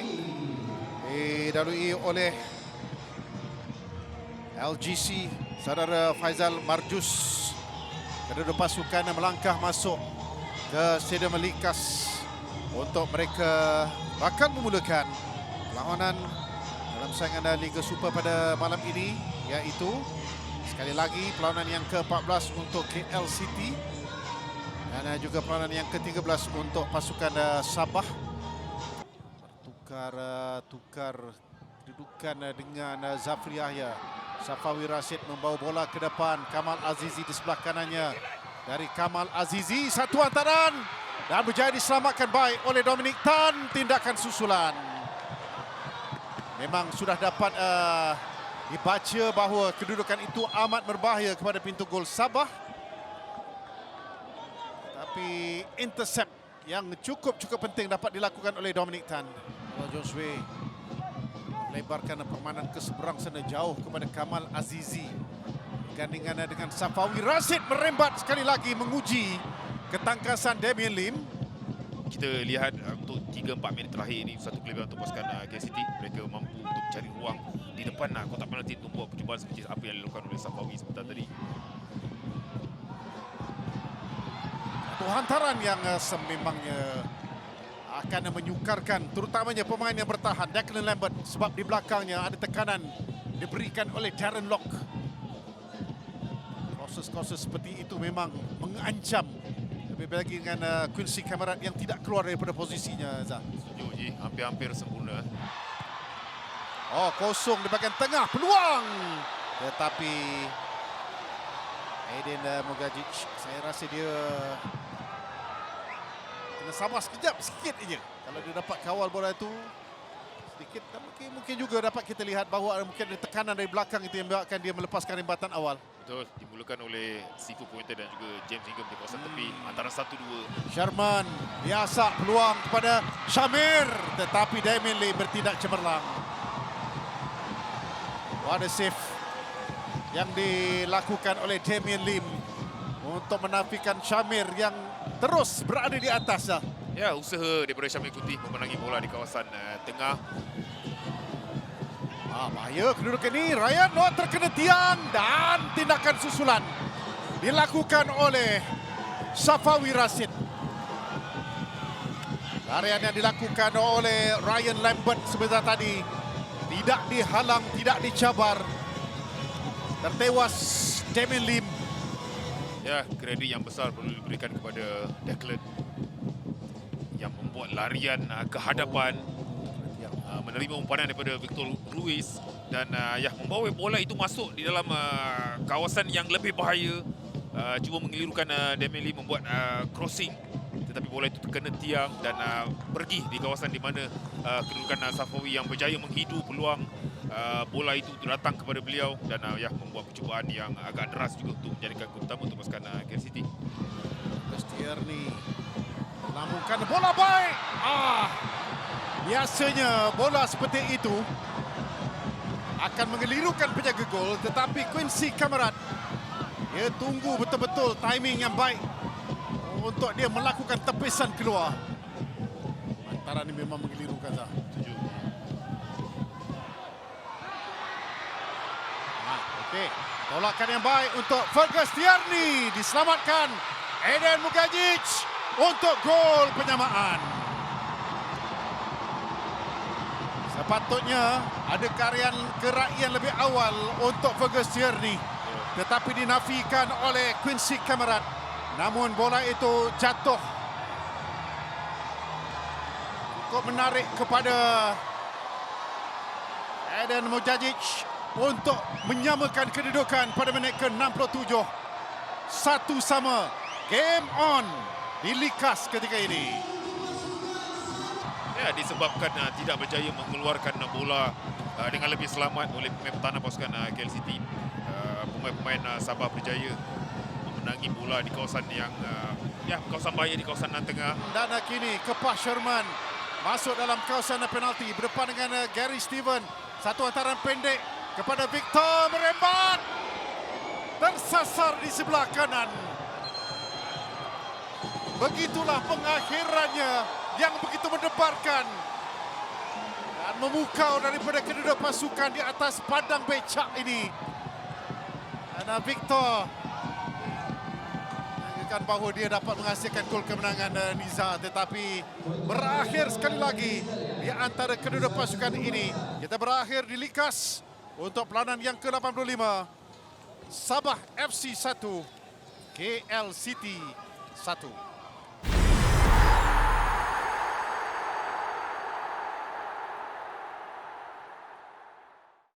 baik. Dilalui oleh LGC saudara Faizal Marjus. Kedua pasukan yang melangkah masuk ke Stadium Melikas untuk mereka bakal memulakan perlawanan dalam saingan Liga Super pada malam ini iaitu sekali lagi perlawanan yang ke-14 untuk KL City dan juga perlawanan yang ke-13 untuk pasukan uh, Sabah bertukar uh, tukar kedudukan uh, dengan uh, Zafri Yahya. Safawi Rashid membawa bola ke depan. Kamal Azizi di sebelah kanannya. Dari Kamal Azizi satu hantaran. Dan berjaya diselamatkan baik oleh Dominic Tan. Tindakan susulan. Memang sudah dapat uh, dibaca bahawa kedudukan itu amat berbahaya kepada pintu gol Sabah. Tapi intercept yang cukup-cukup penting dapat dilakukan oleh Dominic Tan Josue melebarkan permainan ke seberang sana jauh kepada Kamal Azizi. Gandingan dengan Safawi Rashid merembat sekali lagi menguji ketangkasan Damien Lim. Kita lihat uh, untuk 3-4 minit terakhir ini satu kelebihan untuk pasukan uh, KL City. Mereka mampu untuk mencari ruang di depan uh, kotak penalti untuk buat percubaan seperti apa yang dilakukan oleh Safawi sebentar tadi. Satu hantaran yang uh, sememangnya akan menyukarkan terutamanya pemain yang bertahan Declan Lambert sebab di belakangnya ada tekanan diberikan oleh Darren Lock. Proses-proses seperti itu memang mengancam lebih lagi dengan uh, Quincy Cameron yang tidak keluar daripada posisinya Zah. Setuju Ji, hampir-hampir sempurna. Oh kosong di bahagian tengah peluang tetapi Aiden uh, Mogajic saya rasa dia kena sabar sekejap sikit aja kalau dia dapat kawal bola itu sedikit dan mungkin mungkin juga dapat kita lihat bahawa mungkin ada tekanan dari belakang itu yang menyebabkan dia melepaskan rembatan awal Betul, dimulakan oleh Sifu Pointer dan juga James Ingham di kawasan tepi antara 1-2. Sherman biasa peluang kepada Shamir tetapi Damien Lee bertindak cemerlang. What a save yang dilakukan oleh Damien Lim untuk menafikan Shamir yang terus berada di atas. Ya, usaha daripada Syamil Kuti memenangi bola di kawasan uh, tengah. Ah, bahaya kedudukan ini. Ryan Noah terkena tiang dan tindakan susulan dilakukan oleh Safawi Rashid. Larian yang dilakukan oleh Ryan Lambert sebentar tadi tidak dihalang, tidak dicabar. Tertewas Damien Lim. Ya, kredit yang besar perlu diberikan kepada Declan yang membuat larian uh, ke hadapan uh, menerima umpanan daripada Victor Ruiz dan uh, ya membawa bola itu masuk di dalam uh, kawasan yang lebih bahaya. Uh, cuba mengelirukan uh, Lee membuat uh, crossing. Tetapi bola itu terkena tiang dan uh, pergi di kawasan di mana uh, kedudukan uh, Safawi yang berjaya menghidu peluang uh, bola itu datang kepada beliau dan uh, ya membuat percubaan yang agak deras juga untuk menjadikan gol utama untuk pasukan uh, KL City. Bastiarni melamukan bola baik. Ah, biasanya bola seperti itu akan mengelirukan penjaga gol tetapi Quincy Cameron dia tunggu betul-betul timing yang baik untuk dia melakukan tepisan keluar. Antara ini memang mengelirukan sah. Setuju. Ah, okey. Tolakan yang baik untuk Fergus Tiarni diselamatkan Eden Mugajic untuk gol penyamaan. Sepatutnya ada karyan keraian lebih awal untuk Fergus Tiarni tetapi dinafikan oleh Quincy Cameron. Namun bola itu jatuh cukup menarik kepada Eden Mujajic untuk menyamakan kedudukan pada minit ke-67. Satu sama. Game on di Likas ketika ini. Ya, disebabkan uh, tidak berjaya mengeluarkan uh, bola uh, dengan lebih selamat oleh pemain pertahanan pasukan uh, KL City. Uh, pemain-pemain uh, Sabah berjaya memenangi bola di kawasan yang uh, ya kawasan bahaya di kawasan uh, tengah. Dan kini Kepah Sherman masuk dalam kawasan penalti berdepan dengan uh, Gary Steven. Satu hantaran pendek kepada Victor merembat. Tersasar di sebelah kanan. Begitulah pengakhirannya yang begitu mendebarkan. dan memukau daripada kedua-dua pasukan di atas padang becak ini. Dan Victor menunjukkan bahawa dia dapat menghasilkan gol kemenangan uh, Niza tetapi berakhir sekali lagi di antara kedua-dua pasukan ini. Kita berakhir di Likas untuk pelanan yang ke-85. Sabah FC 1, KL City 1.